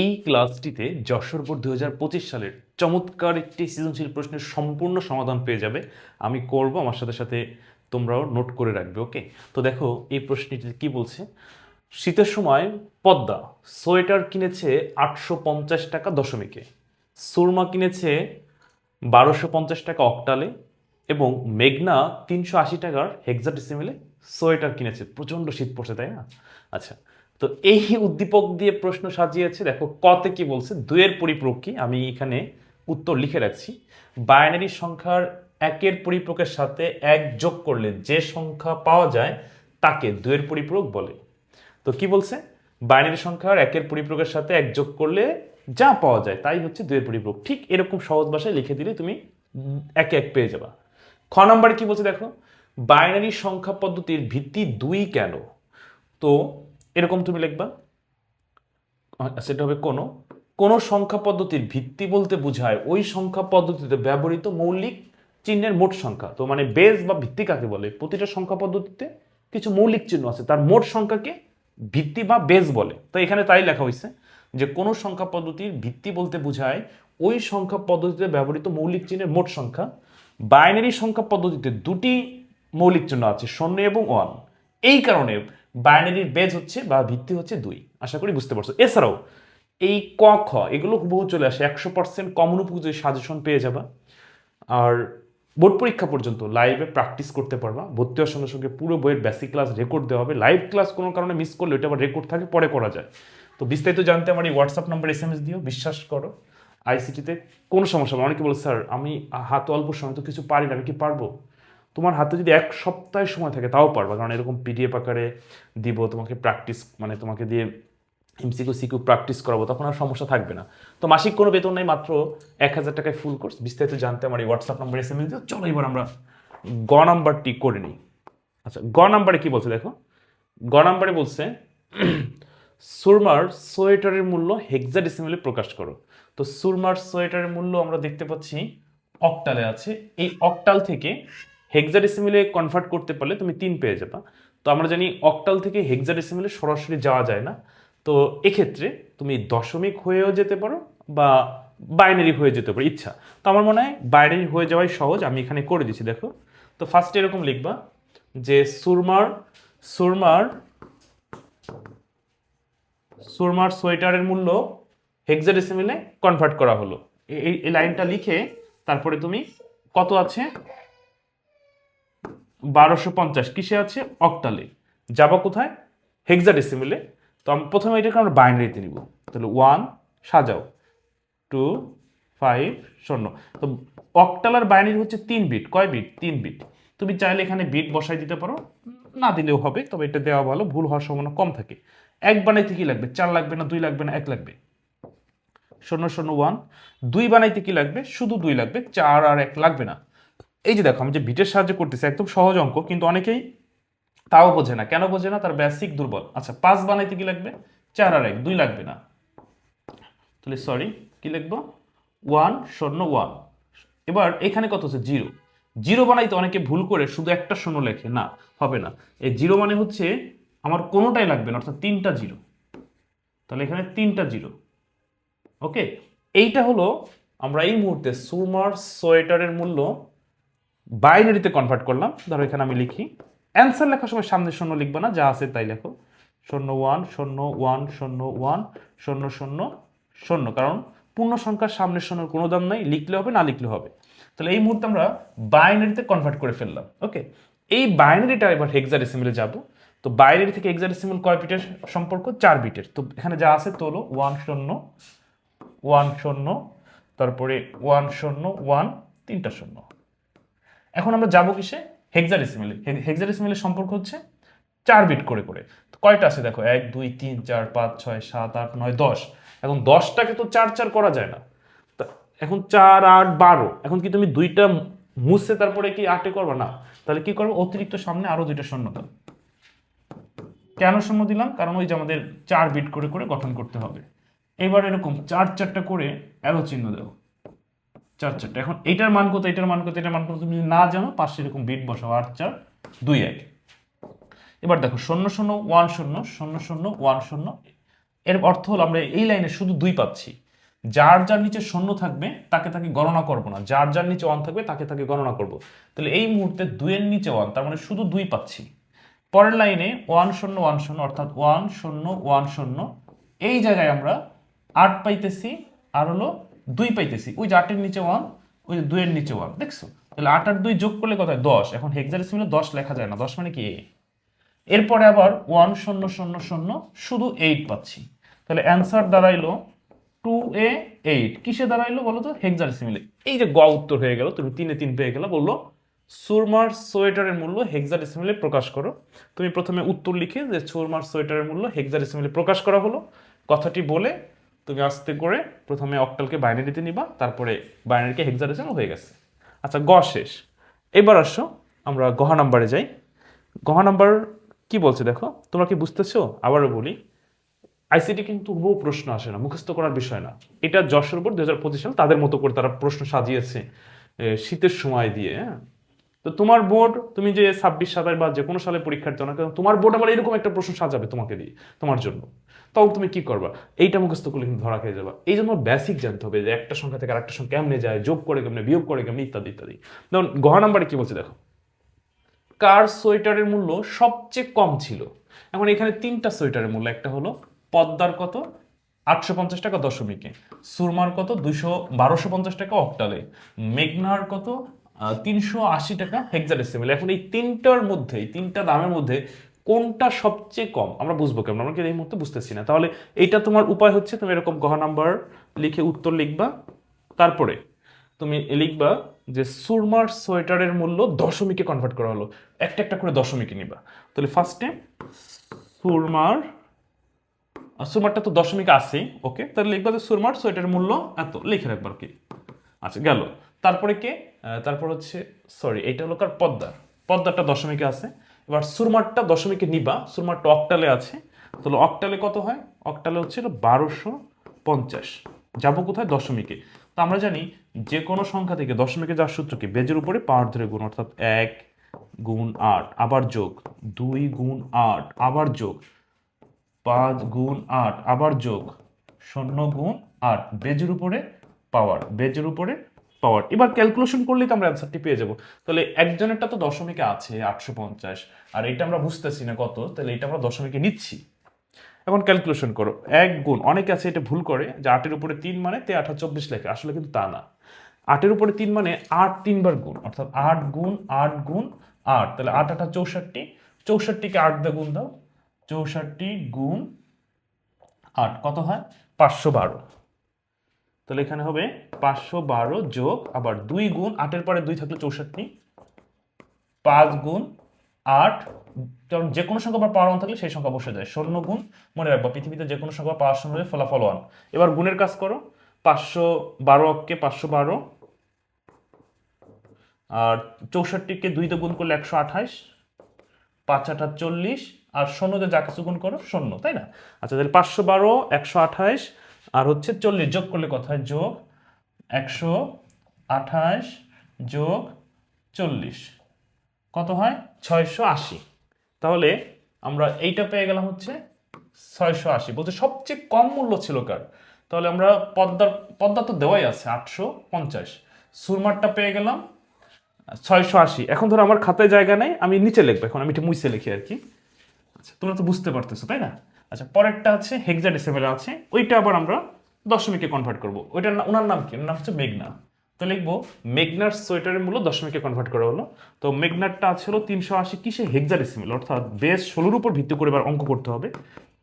এই ক্লাসটিতে যশোর বোর্ড দু হাজার পঁচিশ সালের চমৎকার একটি সৃজনশীল প্রশ্নের সম্পূর্ণ সমাধান পেয়ে যাবে। আমি করব, আমার সাথে সাথে তোমরাও নোট করে রাখবে, ওকে? তো দেখো, এই প্রশ্নটি কি বলছে? শীতের সময় পদ্মা, সোয়েটার কিনেছে আটশো পঞ্চাশ টাকা দশমিকে, সুরমা কিনেছে বারোশো পঞ্চাশ টাকা অক্টালে এবং মেঘনা তিনশো আশি টাকার হেক্সাডেসিমেলে সোয়েটার কিনেছে। প্রচণ্ড শীত পড়ছে, তাই না? আচ্ছা তো এই উদ্দীপক দিয়ে প্রশ্ন সাজিয়েছে, দেখো, কতে কি বলছে? দুয়ের পরিপূরক কি আমি এখানে উত্তর লিখে রাখছি। বাইনারি সংখ্যার একের পরিপূরকের সাথে এক যোগ করলে যে সংখ্যা পাওয়া যায়, তাকে দুয়ের পরিপূরক বলে। তো কি বলছে? বাইনারি সংখ্যার একের পরিপূরকের সাথে এক যোগ করলে যা পাওয়া যায়, তাই হচ্ছে দুয়ের পরিপূরক ঠিক এরকম সহজ ভাষায় লিখে দিলে তুমি একে এক পেয়ে যাবা। খ নম্বরে কি বলছে, দেখো? বাইনারি সংখ্যা পদ্ধতির ভিত্তি দুই কেন? তো এরকম তুমি লিখবা। সেটা হবে কোনো। কোনো সংখ্যা পদ্ধতির ভিত্তি বলতে বোঝায় ওই সংখ্যা পদ্ধতিতে ব্যবহৃত মৌলিক চিহ্নের মোট সংখ্যা। তো মানে বেস বা ভিত্তি কাকে বলে? প্রতিটা সংখ্যা পদ্ধতিতে কিছু মৌলিক চিহ্ন আছে। তার মোট সংখ্যাকে ভিত্তি বা বেস বলে। তো এখানে তাই লেখা হয়েছে যে কোনো সংখ্যা পদ্ধতির ভিত্তি বলতে বোঝায় ওই সংখ্যা পদ্ধতিতে ব্যবহৃত মৌলিক চিহ্নের মোট সংখ্যা। বাইনারি সংখ্যা পদ্ধতিতে দুটি মৌলিক চিহ্ন আছে, শূন্য এবং ওয়ান এই কারণে বাইনারির বেজ হচ্ছে বা ভিত্তি হচ্ছে দুই। আশা করি বুঝতে পারছ। এছাড়াও, এই ক, খ, এগুলো হুবহু চলে আসে। একশো পার্সেন্ট কমন উপযোগী সাজেশন পেয়ে যাবা। আর বোর্ড পরীক্ষা পর্যন্ত লাইভে প্র্যাকটিস করতে পারবা। ভর্তি হওয়ার সঙ্গে সঙ্গে পুরো বইয়ের বেসিক ক্লাস রেকর্ড দেওয়া হবে। লাইভ ক্লাস কোনো কারণে মিস করলে ওটা আবার রেকর্ড থাকে পরে করা যায়। তো বিস্তারিত জানতে আমার এই WhatsApp number S M S দিও, বিশ্বাস করো। আইসিটিতে কোনো সমস্যা নেই অনেকে বলে, স্যার, আমি হাত অল্প সময় তো কিছু পারি না, আমি কি পারব? তোমার হাতে যদি এক সপ্তাহের সময় থাকে, তাও পারবা। কারণ এরকম পিডিএফ আকারে দিব, তোমাকে প্র্যাকটিস মানে তোমাকে দিয়ে এমসিকিউ সিকিউ প্র্যাকটিস করাবো, তখন আর সমস্যা থাকবে না। তো মাসিক কোনো বেতন নেই, মাত্র এক হাজার টাকায় ফুল কোর্স বিস্তারিত জানতে আমার এই WhatsApp number S M S চলো এবার আমরা গ নাম্বারটি করে নিই। আচ্ছা গ নাম্বারে কি বলছে দেখো? গ নাম্বারে বলছে, সুরমার সোয়েটারের মূল্য হেক্সাডেসিমেলে প্রকাশ করো। তো সুরমার সোয়েটারের মূল্য আমরা দেখতে পাচ্ছি অকটালে আছে। এই অকটাল থেকে হেক্সাডেসিমেলে কনভার্ট করতে পারলে তুমি তিন পেয়ে যাবা। তো আমরা জানি অক্টাল থেকে হেক্সাডেসিমেলে সরাসরি যাওয়া যায় না। তো এক্ষেত্রে তুমি দশমিক হয়েও যেতে পারো বা বাইনারি হয়ে যেতে পারো, ইচ্ছা। তো আমার মনে হয় বাইনারি হয়ে যাওয়াই সহজ, আমি এখানে করে দিচ্ছি দেখো। তো ফার্স্টে এরকম লিখবা যে সুরমার সুরমার সুরমার সোয়েটারের মূল্য হেক্সাডেসিমেলে কনভার্ট করা হলো। এই লাইনটা লিখে তারপরে তুমি কত আছে? বারোশো পঞ্চাশ। কিসে আছে? অক্টালে। যাবা কোথায়? হেক্সাডেসিমেলে। তো আমি প্রথমে এটাকে আমরা বাইনারিতে নিব। তাহলে ওয়ান, সাজাও। টু, ফাইভ, শূন্য। তো অক্টালার বাইনারি হচ্ছে তিন বিট। কয় বিট? তিন বিট। তুমি চাইলে এখানে বিট বসাই দিতে পারো। না দিলেও হবে, তবে এটা দেওয়া ভালো। ভুল হওয়ার সম্ভাবনা কম থাকে। এক বানাইতে কি লাগবে? চার লাগবে না, দুই লাগবে না, এক লাগবে। শূন্য শূন্য, ওয়ান। দুই বানাইতে কি লাগবে? শুধু দুই লাগবে। চার আর এক লাগবে না। এই যে দেখো, আমি যে বিটের সাহায্যে করতেছি, একদম সহজ অঙ্ক, কিন্তু অনেকেই তাও বোঝে না। কেন বোঝে না? তার বেসিক দুর্বল। আচ্ছা পাঁচ বানাইতে কি লাগবে? চার আর এক, দুই লাগবে না। তাহলে সরি কি লিখব? ওয়ান শূন্য ওয়ান এবার এখানে কত হচ্ছে? জিরো জিরো বানাইতে অনেকে ভুল করে, শুধু একটা শূন্য লেখে। না, হবে না। এই জিরো মানে হচ্ছে আমার কোনোটাই লাগবে না, অর্থাৎ তিনটা জিরো তাহলে এখানে তিনটা জিরো ওকে এইটা হলো আমরা এই মুহূর্তে সুমার সোয়েটারের মূল্য বাইনারিতে কনভার্ট করলাম। ধরো এখানে আমি লিখি অ্যান্সার লেখার সময় সামনে শূন্য লিখব না, যা আছে তাই লেখো। শূন্য ওয়ান শূন্য ওয়ান শূন্য ওয়ান শূন্য শূন্য শূন্য। কারণ পূর্ণ সংখ্যার সামনে শূন্যর কোনো দাম নাই, লিখলে হবে, না লিখলে হবে। তাহলে এই মুহূর্তে আমরা বাইনারিতে কনভার্ট করে ফেললাম ওকে এই বাইনারিটা এবার হেক্সাডেসিমেলে যাব। তো বাইনারি থেকে হেক্সাডেসিমেল কয় বিটের সম্পর্ক? চার বিটের। তো এখানে যা আছে তোলো ওয়ান শূন্য ওয়ান শূন্য, তারপরে ওয়ান শূন্য ওয়ান তিনটা শূন্য। এখন আমরা যাব কিসে? হেক্সাডেসিমেলে হেক্সাডেসিমেলের সম্পর্ক হচ্ছে চার বিট করে করে। কয়টা আছে দেখো? এক, দুই, তিন, চার, পাঁচ, ছয়, সাত, আট, নয়, দশ। এখন দশটাকে তো চার চার করা যায় না। এখন চার, আট, বারো। এখন কি তুমি দুইটা মুছছে তারপরে কি আটে করবে? না। তাহলে কি করব? অতিরিক্ত সামনে আরও দুইটা শূন্য কেন শূন্য দিলাম? কারণ ওই যে আমাদের চার বিট করে করে গঠন করতে হবে। এবার এরকম চার, চারটা করে অ্যারো চিহ্ন দাও। চার চারটা এখন এইটার মান কত এটার মান কত এটার মান কত তুমি না জানো, পাশে এরকম বিট বসাও, আট, চার, দুই, এক। এবার দেখো, শূন্য শূন্য, ওয়ান, শূন্য শূন্য শূন্য, ওয়ান, শূন্য। এর অর্থ হলো আমরা এই লাইনে শুধু দুই পাচ্ছি। যার যার নিচে শূন্য থাকবে, তাকে তাকে গণনা করব না। যার যার নিচে ওয়ান থাকবে, তাকে তাকে গণনা করব। তাহলে এই মুহূর্তে দুইয়ের নিচে ওয়ান, তার মানে শুধু দুই পাচ্ছি। পরের লাইনে ওয়ান, শূন্য ওয়ান, শূন্য, অর্থাৎ ওয়ান, শূন্য ওয়ান, শূন্য, এই জায়গায় আমরা আট পাইতেছি, আর হলো দুই পাইতেছি। ওই যে আটের নিচে ওয়ান ওই যে দুইয়ের নিচে ওয়ান দেখছ? তাহলে আট আর দুই যোগ করলে কত হয়? দশ। এখন হেক্সাডেসিমেলে দশ লেখা যায় না। দশ মানে কি? এ এরপরে আবার ওয়ান শূন্য শূন্য শূন্য শুধু এইট পাচ্ছি। তাহলে অ্যান্সার দাঁড়াইলো টু এ এইট কিসে দাঁড়াইলো বলো তো? হেক্সাডেসিমেলে এই যে গ উত্তর হয়ে গেল, তুমি তিনে তিন পেয়ে গেলো বলল, সুরমার সোয়েটারের মূল্য হেক্সাডেসিমেলে প্রকাশ করো। তুমি প্রথমে উত্তর লিখে যে সুরমার সোয়েটারের মূল্য হেক্সাডেসিমেলে প্রকাশ করা হলো। কথাটি বলে তুমি আস্তে করে প্রথমে অক্টালকে বাইনারিতে নিবা, তারপরে বাইনারিকে হেক্সাডেসিমেল হয়ে গেছে। আচ্ছা গ শেষ। এবার আসো, আমরা গহা নাম্বারে যাই। গহা নাম্বার কি বলছে দেখো? তোমরা কি বুঝতেছো? আবারও বলি আইসিটি কিন্তু হুবহু প্রশ্ন আসে না, মুখস্থ করার বিষয় না। এটা যশোর বোর্ড দু হাজার পঁচিশ সাল তাদের মতো করে তারা প্রশ্ন সাজিয়েছে শীতের সময় দিয়ে হ্যাঁ? তো তোমার বোর্ড তুমি যে ছাব্বিশ সাতাশ বা যে কোনো সালে পরীক্ষার জন্য তোমার বোর্ড আবার এরকম একটা প্রশ্ন সাজাবে তোমাকে দিয়ে, তোমার জন্য। তখন তুমি কি করবা? এইটা মুখস্থ করলে কিন্তু ধরা খেয়ে যাবা। এই জন্য বেসিক জানতে হবে যে একটা সংখ্যা থেকে আরেকটা সংখ্যা কেমনে যায়, যোগ করে কেমনে, বিয়োগ করে কেমনে, ইত্যাদি ইত্যাদি। যেমন গহা নাম্বারে কি বলছে দেখো? কার সোয়েটারের মূল্য সবচেয়ে কম ছিল? এখন এখানে তিনটা সোয়েটারের মূল্য, একটা হলো পদ্মার কত? আটশো পঞ্চাশ টাকা দশমিকে। সুরমার কত? দুইশো বারোশো পঞ্চাশ টাকা অক্টালে। মেঘনার কত? তিনশো আশি টাকা হেক্সাডেসিমেল এখন এই তিনটার মধ্যে, এই তিনটা দামের মধ্যে কোনটা সবচেয়ে কম? আমরা বুঝব কেমন, আমরা এই মুহূর্তে বুঝতেছি না। তাহলে এইটা তোমার উপায় হচ্ছে, তুমি এরকম গহ নাম্বার লিখে উত্তর লিখবা, তারপরে তুমি লিখবা যে সুরমার সোয়েটারের মূল্য দশমিকে কনভার্ট করা হলো। একটা একটা করে দশমিকে নিবা। তাহলে ফার্স্টে সুরমার আর সুরমারটা তো দশমিক আছে ওকে তাহলে লিখবা যে সুরমার সোয়েটারের মূল্য এত, লিখে রাখবার কি আচ্ছা গেল। তারপরে কে? তারপর হচ্ছে সরি এটা হলো কার? পদ্মার। পদ্মারটা দশমিকে আছে। এবার সুরমারটা দশমিকে নিবা। সুরমারটা অক্টালে আছে। তাহলে অক্টালে কত হয়? অক্টালে হচ্ছে বারোশো পঞ্চাশ। যাব কোথায়? দশমিকে। তো আমরা জানি যে কোনো সংখ্যা থেকে দশমিকে যার সূত্র কি বেজের উপরে পাওয়ার ধরে গুণ, অর্থাৎ এক গুণ আট, আবার যোগ দুই গুণ আট, আবার যোগ পাঁচ গুণ আট, আবার যোগ শূন্য গুণ আট, বেজের উপরে পাওয়ার, বেজের উপরে পাওয়ার। এবার ক্যালকুলেশন করলেই তো আমরা অ্যান্সারটি পেয়ে যাব। তাহলে একজনেরটা তো দশমিকে আছে, আটশো পঞ্চাশ। আর এটা আমরা বুঝতেছি না কত, তাহলে এটা আমরা দশমিকে নিচ্ছি। এখন ক্যালকুলেশন করো। এক গুণ, অনেকে আছে এটা ভুল করে যে আটের উপরে তিন মানে তে আঠা চব্বিশ লেখে, আসলে কিন্তু তা না। আটের উপরে তিন মানে আট তিনবার গুণ, অর্থাৎ আট গুণ আট গুণ, আট। তাহলে আট আঠা চৌষট্টি, চৌষট্টিকে আট দিয়ে গুণ দাও। চৌষট্টি গুণ আট, কত হয়? পাঁচশো বারো। তাহলে এখানে হবে পাঁচশো বারো যোগ আবার দুই গুণ, আটের পরে দুই থাকলে চৌষট্টি। পাঁচ গুণ, আট, কারণ যে কোনো সংখ্যা পাওয়ার ওয়ান থাকলে সেই সংখ্যা বসে যায় শূন্য গুণ, মনে রাখবা, পৃথিবীতে যে কোনো সংখ্যা পাওয়ার শূন্য হলে ফলাফল ওয়ান। এবার গুণের কাজ করো। পাঁচশো বারো অক্ষে পাঁচশো বারো। আর চৌষট্টিকে দুইতে গুণ করলে একশো আঠাশ। পাঁচ আঠা চল্লিশ। আর শূন্যতে যা কিছু গুণ করো, শূন্য, তাই না? আচ্ছা তাহলে পাঁচশো বারো, একশো আঠাশ আর হচ্ছে চল্লিশ, যোগ করলে কথা যোগ? একশো আঠাশ যোগ চল্লিশ। কত হয়? ছয়শো আশি। তাহলে আমরা এইটা পেয়ে গেলাম হচ্ছে ছয়শো আশি। বলতে সবচেয়ে কম মূল্য ছিল কার? তাহলে আমরা পদ্মার, পদ্মা তো দেওয়াই আছে, আটশো পঞ্চাশ। সুরমারটা পেয়ে গেলাম ছয়শো আশি। এখন ধরো আমার খাতায় জায়গা নেই, আমি নিচে লিখব, এখন আমি এটা মুইসে লিখি আর কি। আচ্ছা তোমরা তো বুঝতে পারতেছো, তাই না? আচ্ছা পরেরটা আছে হেক্সা হেক্সাডেসিমেল আছে, ওইটা আবার আমরা দশমিকে কনভার্ট করব। ওইটার ওনার নাম কি? নাম হচ্ছে মেঘনা। তো লিখব, মেঘনার সোয়েটারের মূল্য দশমিকে কনভার্ট করা হলো। তো মেঘনারটা আছে হলো তিনশো আশি কিসে? হেক্সা হেক্সাডেসিমেল অর্থাৎ বেস ষোলোর উপর ভিত্তি করে এবার অঙ্ক করতে হবে।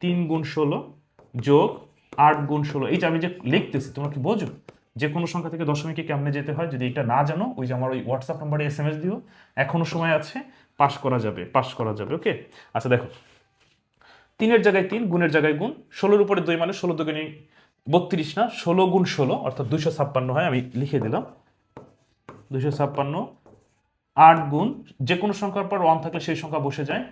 তিন গুণ ষোলো যোগ আট গুণ ষোলো। এই যে আমি যে লিখতেছি, তোমরা কি বোঝো? যে কোনো সংখ্যা থেকে দশমিকে কেমনে যেতে হয়, যদি এটা না জানো, ওই যে আমার ওই হোয়াটসঅ্যাপ নাম্বারে এস এম এস দিও। এখনও সময় আছে পাস করা যাবে পাস করা যাবে ওকে আচ্ছা দেখো তিনের জায়গায় তিন, গুণের জায়গায় গুণ। ষোলোর উপরে দুই মানে ষোলো দুগুণী বত্রিশ না, ষোলো গুণ ষোলো, অর্থাৎ দুইশো ছাপ্পান্ন হয়, আমি লিখে দিলাম। দুইশো ছাপ্পান্ন, আট গুণ। যে কোনো সংখ্যার পর ওয়ান থাকলে সেই সংখ্যা বসে যায়।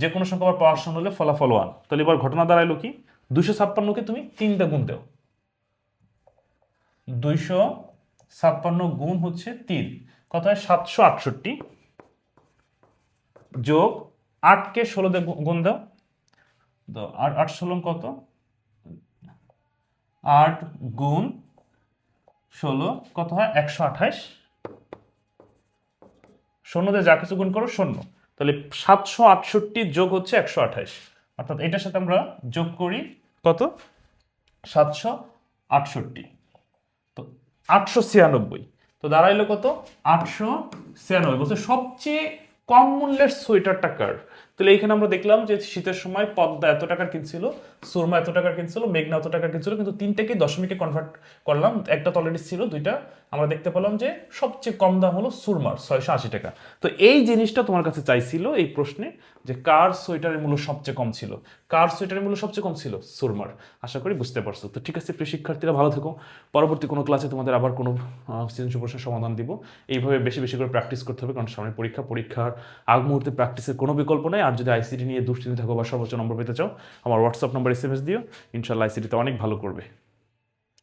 যে কোনো সংখ্যা পর পাওয়ার শূন্য হলে ফলাফল ওয়ান তাহলে এবার ঘটনা দাঁড়াইলো কি? দুইশো ছাপ্পান্নকে তুমি তিনটা গুণ দাও। দুইশো ছাপ্পান্ন গুণ হচ্ছে তিন। কত হয় সাতশো আটষট্টি। যোগ আটকে ষোলো গুণ দাও। তো আট আট ষোলো কত? আট গুণ ষোলো, কত হয়? একশো আঠাশ। শূন্যতে যা কিছু গুণ করো, শূন্য। তাহলে সাতশো আটষট্টি যোগ হচ্ছে একশো আঠাশ। অর্থাৎ এটার সাথে আমরা যোগ করি কত? সাতশো আটষট্টি। তো আটশো ছিয়ানব্বই। তো দাঁড়াইলো কত? আটশো ছিয়ানব্বই। বলছে সবচেয়ে কম মূল্যের সোয়েটারটা কার? তাহলে এইখানে আমরা দেখলাম যে শীতের সময় পদ্মা এত টাকার কিনছিল, সুরমা এত টাকার কিনছিল, মেঘনা এত টাকার কিনছিল, কিন্তু তিনটাকে দশমিকে কনভার্ট করলাম। একটা তো অলরেডি ছিল, দুইটা। আমরা দেখতে পেলাম যে সবচেয়ে কম দাম হলো সুরমার, ছয়শো আশি টাকা। তো এই জিনিসটা তোমার কাছে চাইছিল এই প্রশ্নে যে কার সোয়েটারের মূল্য সবচেয়ে কম ছিল? কার সোয়েটারের মূল্য সবচেয়ে কম ছিল? সুরমার। আশা করি বুঝতে পারছ। তো ঠিক আছে, প্রিয় শিক্ষার্থীরা, ভালো থেকো। পরবর্তী কোনো ক্লাসে তোমাদের আবার কোনো সৃজনশীল প্রশ্নের সমাধান দিব। এইভাবে বেশি বেশি করে প্র্যাকটিস করতে হবে, কারণ সামনে পরীক্ষা, পরীক্ষার আগ মুহূর্তে প্র্যাকটিসের কোনো বিকল্প নেই। আর যদি আইসিটি নিয়ে দুশ্চিন্তা থাকো বা সর্বোচ্চ নম্বর পেতে চাও, আমার হোয়াটসঅ্যাপ নম্বর এস দিও। ইনশাল্লাহ আইসিটিতে অনেক ভালো করবে।